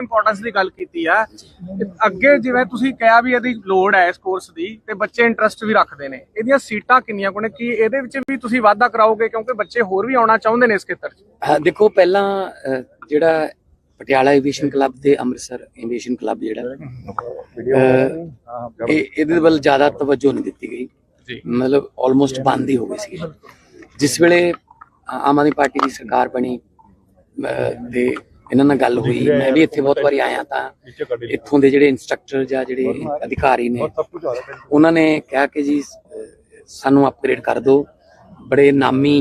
Importance ਦੀ ਗੱਲ ਕੀਤੀ ਆ। ਅੱਗੇ ਜਿਵੇਂ ਤੁਸੀਂ ਕਿਹਾ ਵੀ ਇਹਦੀ ਲੋੜ ਹੈ ਇਸ ਕੋਰਸ ਦੀ ਤੇ ਬੱਚੇ ਇੰਟਰਸਟ ਵੀ ਰੱਖਦੇ ਨੇ। ਇਹਦੀਆਂ ਸੀਟਾਂ ਕਿੰਨੀਆਂ ਕੋਨੇ ਕੀ ਇਹਦੇ ਵਿੱਚ ਵੀ ਤੁਸੀਂ ਵਾਅਦਾ ਕਰਾਓਗੇ? ਕਿਉਂਕਿ ਬੱਚੇ ਹੋਰ ਵੀ ਆਉਣਾ ਚਾਹੁੰਦੇ ਨੇ ਇਸ ਖੇਤਰ 'ਚ। ਦੇਖੋ ਪਹਿਲਾਂ ਜਿਹੜਾ ਪਟਿਆਲਾ ਐਵੀਏਸ਼ਨ ਕਲੱਬ ਤੇ ਅੰਮ੍ਰਿਤਸਰ ਐਵੀਏਸ਼ਨ ਕਲੱਬ ਜਿਹੜਾ ਇਹ ਇਹਦੇ ਵੱਲ ਜ਼ਿਆਦਾ ਤਵੱਜੋ ਨਹੀਂ ਦਿੱਤੀ ਗਈ। ਜੀ। ਮਤਲਬ ਆਲਮੋਸਟ ਬੰਦ ਹੀ ਹੋ ਗਈ ਸੀ ਜਿਸ ਵੇਲੇ ਆਮ ਆਦਮੀ ਪਾਰਟੀ ਦੀ ਸਰਕਾਰ ਬਣੀ ਤੇ ਇਹਨਾਂ ਨਾਲ ਗੱਲ ਹੋਈ। ਮੈਂ ਵੀ ਇੱਥੇ ਬਹੁਤ ਵਾਰੀ ਆਇਆ ਤਾਂ ਇੱਥੋਂ ਦੇ ਜਿਹੜੇ ਇੰਸਟ੍ਰਕਟਰ ਜਾਂ ਜਿਹੜੇ ਅਧਿਕਾਰੀ ਨੇ ਉਹਨਾਂ ਨੇ ਕਿਹਾ ਕਿ ਜੀ ਸਾਨੂੰ ਅਪਗ੍ਰੇਡ ਕਰ ਦਿਓ। ਬੜੇ ਨਾਮੀ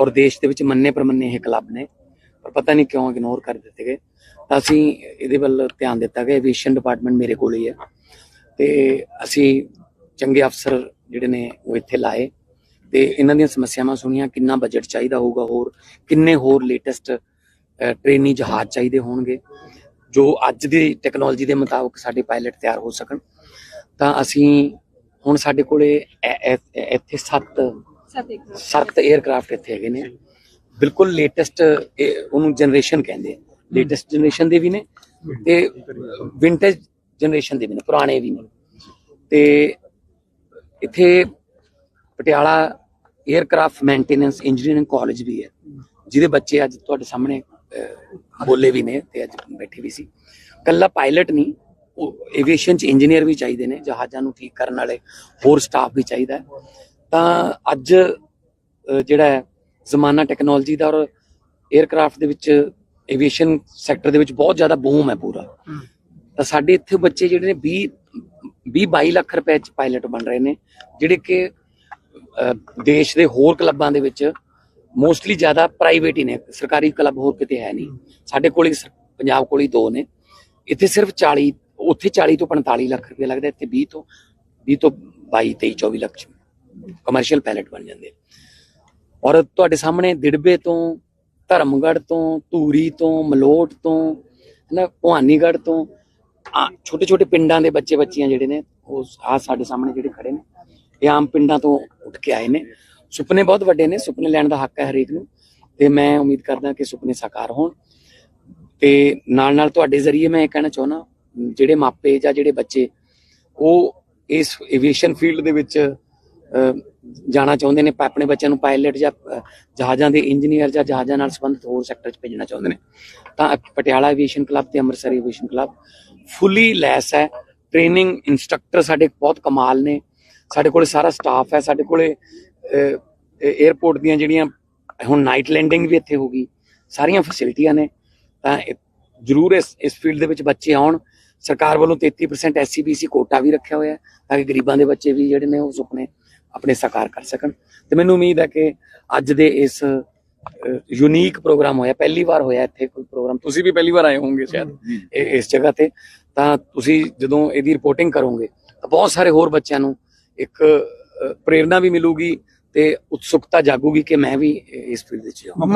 ਔਰ ਦੇਸ਼ ਦੇ ਵਿੱਚ ਮੰਨੇ ਪ੍ਰਮੰਨੇ ਇਹ ਕਲੱਬ ਨੇ। ਪਰ ਪਤਾ ਨਹੀਂ ਕਿਉਂ ਇਗਨੋਰ ਕਰ ਦਿੱਤੇ ਗਏ। ਤਾਂ ਅਸੀਂ ਇਹਦੇ ਵੱਲ ਧਿਆਨ ਦਿੱਤਾ ਗਿਆ। ਐਵੀਏਸ਼ਨ ਡਿਪਾਰਟਮੈਂਟ ਮੇਰੇ ਕੋਲ ਹੀ ਹੈ। ਤੇ ਅਸੀਂ ਚੰਗੇ ਅਫਸਰ ਜਿਹੜੇ ਨੇ ਉਹ ਇੱਥੇ ਲਾਏ। ਤੇ ਇਹਨਾਂ ਦੀਆਂ ਸਮੱਸਿਆਵਾਂ ਸੁਣੀਆਂ। ਕਿੰਨਾ ਬਜਟ ਚਾਹੀਦਾ ਹੋਊਗਾ ਹੋਰ? ਕਿੰਨੇ ਹੋਰ ਲੇਟੈਸਟ ਟ੍ਰੇਨੀ ਜਹਾਜ਼ ਚਾਹੀਦੇ ਹੋਣਗੇ ਜੋ ਅੱਜ ਦੀ ਟੈਕਨੋਲੋਜੀ ਦੇ ਮੁਤਾਬਕ ਸਾਡੇ ਪਾਇਲਟ ਤਿਆਰ ਹੋ ਸਕਣ। ਤਾਂ ਅਸੀਂ ਹੁਣ ਸਾਡੇ ਕੋਲੇ ਇੱਥੇ ਸੱਤ ਸੱਤ 에ਅਰਕ੍ਰਾਫਟ ਇੱਥੇ ਹੈਗੇ ਨੇ। ਬਿਲਕੁਲ ਲੇਟੈਸਟ ਉਹਨੂੰ ਜਨਰੇਸ਼ਨ ਕਹਿੰਦੇ ਆ। ਲੇਟੈਸਟ ਜਨਰੇਸ਼ਨ ਦੇ ਵੀ ਨੇ ਤੇ ਵਿੰਟੇਜ ਜਨਰੇਸ਼ਨ ਦੇ ਵੀ ਨੇ ਪੁਰਾਣੇ ਵੀ ਨੇ। ਤੇ ਇੱਥੇ Patiala aircraft maintenance engineering college ਵੀ ਹੈ ਜਿਹਦੇ ਬੱਚੇ ਅੱਜ ਤੁਹਾਡੇ ਸਾਹਮਣੇ ਬੋਲੇ ਵੀ ਨੇ ਤੇ ਅੱਜ ਬੈਠੇ ਵੀ ਸੀ। ਕੱਲਾ ਪਾਇਲਟ ਨਹੀਂ ਐਵੀਏਸ਼ਨ ਚ ਇੰਜੀਨੀਅਰ ਵੀ ਚਾਹੀਦੇ ਨੇ ਜਹਾਜ਼ਾਂ ਨੂੰ ਠੀਕ ਕਰਨ ਵਾਲੇ ਹੋਰ ਸਟਾਫ ਵੀ ਚਾਹੀਦਾ। ਤਾਂ ਅੱਜ ਜਿਹੜਾ ਜ਼ਮਾਨਾ ਟੈਕਨੋਲੋਜੀ ਦਾ ਔਰ 에ਅਰਕ੍ਰਾਫਟ ਦੇ ਵਿੱਚ ਐਵੀਏਸ਼ਨ ਸੈਕਟਰ ਦੇ ਵਿੱਚ ਬਹੁਤ ਜ਼ਿਆਦਾ ਬੂਮ ਹੈ ਪੂਰਾ। ਤਾਂ ਸਾਡੇ ਇੱਥੇ ਬੱਚੇ ਜਿਹੜੇ ਨੇ 20 20 22 ਲੱਖ ਰੁਪਏ ਚ ਪਾਇਲਟ ਬਣ ਰਹੇ ਨੇ ਜਿਹੜੇ ਕਿ ਦੇਸ਼ ਦੇ ਹੋਰ ਕਲੱਬਾਂ ਦੇ ਵਿੱਚ ਮੋਸਟਲੀ ਜ਼ਿਆਦਾ ਪ੍ਰਾਈਵੇਟ ਹੀ ਨੇ। ਸਰਕਾਰੀ ਕਲੱਬ ਹੋਰ ਕਿਤੇ ਹੈ ਨਹੀਂ। ਸਾਡੇ ਕੋਲ ਹੀ ਪੰਜਾਬ ਕੋਲ ਹੀ ਦੋ ਨੇ। ਇੱਥੇ ਸਿਰਫ 40 ਉੱਥੇ 40 ਤੋਂ 45 ਲੱਖ ਰੁਪਏ ਲੱਗਦਾ, ਇੱਥੇ 20 ਤੋਂ 20 ਤੋਂ 22 23 24 ਲੱਖ ਕਮਰਸ਼ੀਅਲ ਪਾਇਲਟ ਬਣ ਜਾਂਦੇ ਔਰ ਤੁਹਾਡੇ ਸਾਹਮਣੇ ਦਿੜਬੇ ਤੋਂ, ਧਰਮਗੜ੍ਹ ਤੋਂ, ਧੂਰੀ ਤੋਂ, ਮਲੋਟ ਤੋਂ, ਹਨਾ, ਭਵਾਨੀਗੜ੍ਹ ਤੋਂ ਛੋਟੇ ਛੋਟੇ ਪਿੰਡਾਂ ਦੇ ਬੱਚੇ ਬੱਚੀਆਂ ਜਿਹੜੇ ਨੇ, ਉਹ ਆ ਸਾਡੇ ਸਾਹਮਣੇ ਜਿਹੜੇ ਖੜੇ ਨੇ। ਇਹ ਆਮ ਪਿੰਡਾਂ ਤੋਂ ਉੱਠ ਕੇ ਆਏ ਨੇ। ਸੁਪਨੇ ਬਹੁਤ ਵੱਡੇ ਨੇ, ਸੁਪਨੇ ਲੈਣ ਦਾ ਹੱਕ ਹੈ ਹਰੇਕ ਨੂੰ, ਤੇ ਮੈਂ ਉਮੀਦ ਕਰਦਾ ਕਿ ਸੁਪਨੇ ਸਾਕਾਰ ਹੋਣ। ਤੇ ਨਾਲ ਨਾਲ ਤੁਹਾਡੇ ਜ਼ਰੀਏ ਮੈਂ ਇਹ ਕਹਿਣਾ ਚਾਹੁੰਦਾ, ਜਿਹੜੇ ਮਾਪੇ ਜਾਂ ਜਿਹੜੇ ਬੱਚੇ, ਉਹ ਇਸ ਏਵੀਏਸ਼ਨ ਫੀਲਡ ਦੇ ਵਿੱਚ ਜਾਣਾ ਚਾਹੁੰਦੇ ਨੇ, ਆਪਣੇ ਬੱਚਿਆਂ ਨੂੰ ਪਾਇਲਟ ਜਾਂ ਜਹਾਜ਼ਾਂ ਦੇ ਇੰਜੀਨੀਅਰ ਜਾਂ ਜਹਾਜ਼ਾਂ ਨਾਲ ਸੰਬੰਧਿਤ ਹੋਰ ਸੈਕਟਰ 'ਚ ਭੇਜਣਾ ਚਾਹੁੰਦੇ ਨੇ। ਤਾਂ ਪਟਿਆਲਾ ਏਵੀਏਸ਼ਨ ਕਲੱਬ ਤੇ ਅੰਮ੍ਰਿਤਸਰ ਏਵੀਏਸ਼ਨ ਕਲੱਬ ਫੁੱਲੀ ਲੈਸ ਹੈ। ਟ੍ਰੇਨਿੰਗ ਇਨਸਟ੍ਰਕਟਰ ਸਾਡੇ ਬਹੁਤ ਕਮਾਲ ਨੇ। ਸਾਡੇ ਕੋਲੇ ਸਾਰਾ ਸਟਾਫ ਹੈ ਸਾਡੇ ਕੋਲੇ 에어ਪੋਰਟ ਦੀਆਂ ਜਿਹੜੀਆਂ ਹੁਣ ਨਾਈਟ ਲੈਂਡਿੰਗ ਵੀ ਇੱਥੇ ਹੋਗੀ ਸਾਰੀਆਂ ਫੈਸਿਲਿਟੀਆਂ ਨੇ ਤਾਂ ਜ਼ਰੂਰ ਇਸ ਇਸ ਫੀਲਡ ਦੇ ਵਿੱਚ ਬੱਚੇ ਆਉਣ। ਸਰਕਾਰ ਵੱਲੋਂ 33% ਐਸਸੀਬੀਸੀ ਕੋਟਾ ਵੀ ਰੱਖਿਆ ਹੋਇਆ ਹੈ ਤਾਂ ਕਿ ਗਰੀਬਾਂ ਦੇ ਬੱਚੇ ਵੀ ਜਿਹੜੇ ਨੇ ਉਹ ਸੁਪਨੇ ਆਪਣੇ ਸਾਕਾਰ ਕਰ ਸਕਣ। ਤੇ ਮੈਨੂੰ ਉਮੀਦ ਹੈ ਕਿ ਅੱਜ ਦੇ ਇਸ ਯੂਨੀਕ ਪ੍ਰੋਗਰਾਮ ਹੋਇਆ ਪਹਿਲੀ ਵਾਰ ਹੋਇਆ ਇੱਥੇ ਕੋਈ ਪ੍ਰੋਗਰਾਮ ਤੁਸੀਂ ਵੀ ਪਹਿਲੀ ਵਾਰ ਆਏ ਹੋਵੋਗੇ ਸ਼ਾਇਦ ਇਸ ਜਗ੍ਹਾ ਤੇ। ਤਾਂ ਤੁਸੀਂ ਜਦੋਂ ਇਹਦੀ ਰਿਪੋਰਟਿੰਗ ਕਰੋਗੇ ਤਾਂ ਬਹੁਤ ਸਾਰੇ ਹੋਰ ਬੱਚਿਆਂ ਨੂੰ ਇੱਕ ਪ੍ਰੇਰਣਾ ਵੀ ਮਿਲੂਗੀ ਤੇ ਉਤਸੁਕਤਾ ਜਾਗੂਗੀ ਕਿ ਮੈਂ ਵੀ ਇਸ ਫੀਲਡ ਵਿੱਚ ਜਾਵਾਂ।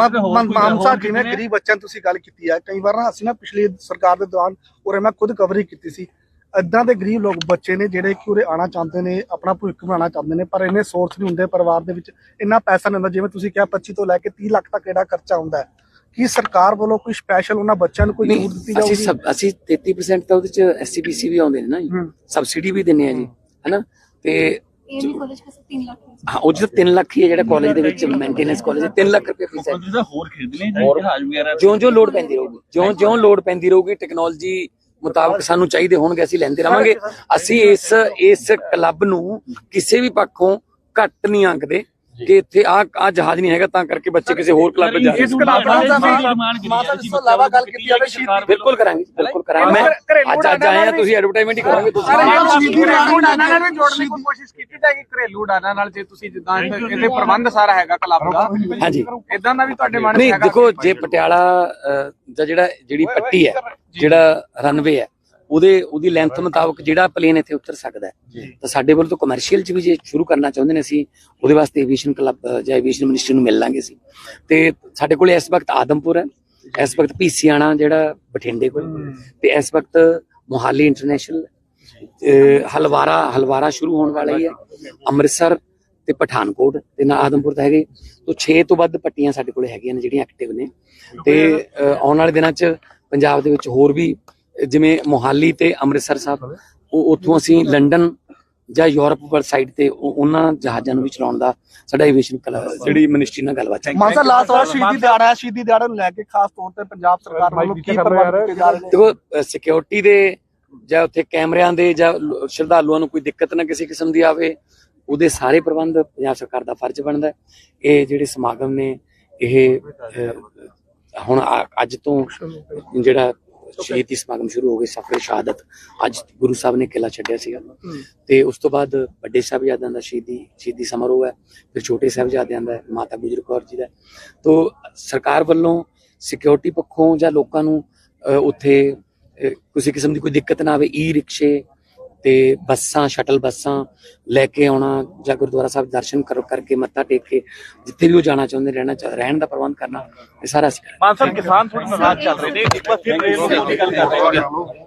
ਮਾਮ ਸਾਹਿਬ ਜਿਵੇਂ ਗਰੀਬ ਬੱਚਿਆਂ ਨੂੰ ਤੁਸੀਂ ਗੱਲ ਕੀਤੀ ਹੈ ਕਈ ਵਾਰ ਨਾ ਅਸੀਂ ਨਾ ਪਿਛਲੀ ਸਰਕਾਰ ਦੇ ਦੌਰਾਨ ਉਰੇ ਮੈਂ ਖੁਦ ਕਵਰਿੰਗ ਕੀਤੀ ਸੀ। ਇਦਾਂ ਦੇ ਗਰੀਬ ਲੋਕ ਬੱਚੇ ਨੇ ਜਿਹੜੇ ਕਿ ਉਰੇ ਆਣਾ ਚਾਹੁੰਦੇ ਨੇ ਆਪਣਾ ਭਵਿੱਖ ਬਣਾਉਣਾ ਚਾਹੁੰਦੇ ਨੇ ਪਰ ਇੰਨੇ ਸੋਰਸ ਨਹੀਂ ਹੁੰਦੇ ਪਰਿਵਾਰ ਦੇ ਵਿੱਚ ਇੰਨਾ ਪੈਸਾ ਨਹੀਂ ਹੁੰਦਾ। ਜਿਵੇਂ ਤੁਸੀਂ ਕਿਹਾ 25 ਤੋਂ ਲੈ ਕੇ 30 ਲੱਖ ਤੱਕ ਇਹਦਾ ਖਰਚਾ ਹੁੰਦਾ ਹੈ। ਕੀ ਸਰਕਾਰ ਵੱਲੋਂ ਕੋਈ ਸਪੈਸ਼ਲ ਉਹਨਾਂ ਬੱਚਿਆਂ ਨੂੰ ਕੋਈ ਛੂਟ ਦਿੱਤੀ ਅਸੀਂ ਜਾਊਗੀ? ਸਭ ਅਸੀਂ 33% ਤਾਂ ਉਹਦੇ ਚ ਐਸਸੀਬੀਸੀ ਵੀ ਆਉਂਦੇ ਨੇ ਨਾ ਜੀ। ਸਬਸਿਡੀ ਵੀ ਦਿੰਨੇ ਆ ਜੀ ਹੈਨਾ? ਤੇ एएमयू कॉलेज का सब तीन लाख है ਹਾਂ ਉਹ ਜਿਹੜਾ 3 ਲੱਖ ਹੀ ਹੈ ਜਿਹੜਾ ਕਾਲਜ ਦੇ ਵਿੱਚ ਮੇਨਟੇਨੈਂਸ ਕਾਲਜ 3 ਲੱਖ ਰੁਪਏ ਫੀਸ ਹੈ ਜਿਹਦਾ ਹੋਰ ਖਰੀਦਨੇ ਜਹਾਜ਼ ਵਗੈਰਾ ਜਿਉਂ ਜਿਉਂ ਲੋਡ ਪੈਂਦੀ ਰਹੂਗੀ ਜਿਉਂ ਜਿਉਂ ਲੋਡ ਪੈਂਦੀ ਰਹੂਗੀ ਟੈਕਨੋਲੋਜੀ ਮੁਤਾਬਕ ਸਾਨੂੰ ਚਾਹੀਦੇ ਹੋਣਗੇ ਅਸੀਂ ਲੈਂਦੇ ਰਵਾਂਗੇ ਅਸੀਂ ਇਸ ਇਸ ਕਲੱਬ ਨੂੰ ਕਿਸੇ ਵੀ ਪੱਖੋਂ ਘੱਟ ਨਹੀਂ ਆਂਕਦੇ ਕਿ ਇੱਥੇ ਆ ਆ ਜਹਾਜ਼ ਨਹੀਂ ਹੈਗਾ ਤਾਂ ਕਰਕੇ ਬੱਚੇ ਕਿਸੇ ਹੋਰ ਕਲੱਬ ਜਾ ਇਸ ਕਲੱਬ ਦਾ ਮਾਤਾ ਤੋਂ ਇਲਾਵਾ ਗੱਲ ਕੀਤੀ ਜਾਵੇ ਸ਼ਹੀਦੀ ਬਿਲਕੁਲ ਕਰਾਂਗੇ ਬਿਲਕੁਲ ਕਰਾਂਗੇ। ਮੈਂ ਅੱਜ ਅੱਜ ਆਏ ਆ ਤੁਸੀਂ ਐਡਵਰਟਾਈਜ਼ਮੈਂਟ ਹੀ ਕਰੋਗੇ ਤੁਸੀਂ ਡਾਨਾ ਨਾਲ ਵੀ ਜੋੜਨ ਦੀ ਕੋਸ਼ਿਸ਼ ਕੀਤੀ ਜਾਏਗੀ ਘਰੇਲੂ ਡਾਨਾ ਨਾਲ ਜੇ ਤੁਸੀਂ ਜਿੱਦਾਂ ਇਹਦੇ ਪ੍ਰਬੰਧ ਸਾਰਾ ਹੈਗਾ ਕਲੱਬ ਦਾ ਹਾਂਜੀ। ਇਦਾਂ ਦਾ ਵੀ ਤੁਹਾਡੇ ਮਨ ਨਹੀਂ ਦੇਖੋ ਜੇ ਪਟਿਆਲਾ ਦਾ ਜਿਹੜਾ ਜਿਹੜੀ ਪੱਟੀ ਹੈ ਜਿਹੜਾ ਰਨਵੇ ਹੈ ਉਹਦੇ ਉਹਦੀ ਲੈਂਥ ਮੁਤਾਬਕ ਜਿਹੜਾ ਪਲੇਨ ਇੱਥੇ ਉਤਰ ਸਕਦਾ ਹੈ। ਤਾਂ ਸਾਡੇ ਵੱਲ ਤੋਂ ਕਮਰਸ਼ੀਅਲ ਚ ਵੀ ਜੇ ਸ਼ੁਰੂ ਕਰਨਾ ਚਾਹੁੰਦੇ ਨੇ ਅਸੀਂ ਉਹਦੇ ਵਾਸਤੇ ਐਵੀਏਸ਼ਨ ਕਲੱਬ ਜਾਂ ਐਵੀਏਸ਼ਨ ਮਿਨਿਸਟਰ ਨੂੰ ਮਿਲ ਲਾਂਗੇ ਅਸੀਂ। ਤੇ ਸਾਡੇ ਕੋਲੇ ਇਸ ਵਕਤ ਆਦਮਪੁਰ ਹੈ। ਇਸ ਵਕਤ ਪੀਸੀਆਣਾ ਜਿਹੜਾ ਬਠਿੰਡੇ ਕੋਲ। ਤੇ ਇਸ ਵਕਤ ਮੋਹਾਲੀ ਇੰਟਰਨੈਸ਼ਨਲ ਹਲਵਾਰਾ ਹਲਵਾਰਾ ਸ਼ੁਰੂ ਹੋਣ ਵਾਲਾ ਹੀ ਹੈ। ਅੰਮ੍ਰਿਤਸਰ ਤੇ ਪਠਾਨਕੋਟ ਤੇ ਨਾ ਆਦਮਪੁਰ ਤਾਂ ਹੈਗੇ। ਤੋਂ 6 ਤੋਂ ਵੱਧ ਪੱਟੀਆਂ ਸਾਡੇ ਕੋਲੇ ਹੈਗੀਆਂ ਨੇ ਜਿਹੜੀਆਂ ਐਕਟਿਵ ਨੇ। ਤੇ ਆਉਣ ਵਾਲੇ ਦਿਨਾਂ 'ਚ ਪੰਜਾਬ ਦੇ ਵਿੱਚ ਹੋਰ ਵੀ ਜਿਵੇਂ ਮੋਹਾਲੀ ਤੇ ਅੰਮ੍ਰਿਤਸਰ ਸਾਹਿਬ ਉਹ ਉੱਥੋਂ ਅਸੀਂ ਲੰਡਨ ਜਾਂ ਯੂਰਪ ਵਾਲ ਸਾਈਡ ਤੇ ਉਹ- ਉਹਨਾਂ ਜਹਾਜ਼ਾਂ ਨੂੰ ਵੀ ਚਲਾਉਣ ਦਾ ਸਾਡਾ ਐਵੀਏਸ਼ਨ ਜਿਹੜੀ ਮਿਨਿਸਟਰੀ ਨਾਲ ਗੱਲਬਾਤ ਹੈ। ਮਾਨਸਾ ਲਾਸਟ ਵਾਲਾ ਸ਼ਹੀਦੀ ਦਿਹਾੜਾ ਹੈ ਸ਼ਹੀਦੀ ਦਿਹਾੜੇ ਨੂੰ ਲੈ ਕੇ ਖਾਸ ਤੌਰ ਤੇ ਪੰਜਾਬ ਸਰਕਾਰ ਵੱਲੋਂ ਕੀ ਪ੍ਰਬੰਧ ਕੀਤੇ ਜਾ ਰਹੇ ਨੇ ਦੇਖੋ ਸਿਕਿਉਰਿਟੀ ਦੇ ਜਾਂ ਉੱਥੇ ਕੈਮਰਿਆਂ ਦੇ ਜਾਂ ਸ਼ਰਧਾਲੂਆਂ ਨੂੰ ਕੋਈ ਦਿੱਕਤ ਨਾ ਕਿਸੇ ਕਿਸਮ ਦੀ ਆਵੇ ਉਹਦੇ ਸਾਰੇ ਪ੍ਰਬੰਧ ਪੰਜਾਬ ਸਰਕਾਰ ਦਾ ਫਰਜ਼ ਬਣਦਾ ਹੈ। ਇਹ ਜਿਹੜੇ ਸਮਾਗਮ ਨੇ ਇਹ ਹੁਣ ਅੱਜ ਤੋਂ ਜਿਹੜਾ ਸ਼ਹੀਦੀ ਸਮਾਗਮ ਸ਼ੁਰੂ ਹੋ ਗਏ ਸਫਰ ਸ਼ਹਾਦਤ। ਅੱਜ ਗੁਰੂ ਸਾਹਿਬ ਨੇ ਕਿਲਾ ਛੱਡਿਆ ਸੀਗਾ। ਤੇ ਉਸ ਤੋਂ ਬਾਅਦ ਵੱਡੇ ਸਾਹਿਬਜ਼ਾਦਿਆਂ ਦਾ ਸ਼ਹੀਦੀ ਸ਼ਹੀਦੀ ਸਮਾਰੋਹ ਹੈ ਫਿਰ ਛੋਟੇ ਸਾਹਿਬਜ਼ਾਦਿਆਂ ਦਾ ਮਾਤਾ ਗੁਜਰ ਕੌਰ ਜੀ ਦਾ। ਤੋ ਸਰਕਾਰ ਵੱਲੋਂ ਸਿਕਿਉਰਿਟੀ ਪੱਖੋਂ ਜਾਂ ਲੋਕਾਂ ਨੂੰ ਉੱਥੇ ਕਿਸੇ ਕਿਸਮ ਦੀ ਕੋਈ ਦਿੱਕਤ ਨਾ ਆਵੇ ਈ ਰਿਕਸ਼ੇ ਤੇ ਬੱਸਾਂ ਸ਼ਟਲ ਬੱਸਾਂ ਲੈ ਕੇ ਆਉਣਾ ਜਾਂ ਗੁਰਦੁਆਰਾ ਸਾਹਿਬ ਦਰਸ਼ਨ ਕਰ, ਕਰਕੇ ਮੱਥਾ ਟੇਕ ਕੇ ਜਿੱਥੇ ਵੀ ਉਹ ਜਾਣਾ ਚਾਹੁੰਦੇ ਰਹਿਣਾ ਚਾਹ, ਰਹਿਣ ਦਾ ਪ੍ਰਬੰਧ ਕਰਨਾ, ਇਹ ਸਾਰਾ ਅਸੀਂ ਕਰਾਂਗੇ। ਮਾਨ ਸਾਹਿਬ, ਕਿਸਾਨ ਥੋੜੀ ਨਾਰਾਜ਼ ਚੱਲ ਰਹੇ ਨੇ। ਇੱਕ ਵਾਰ ਫਿਰ ਰੇਲ ਦੀ ਗੱਲ ਕਰ ਰਹੇ ਨੇ।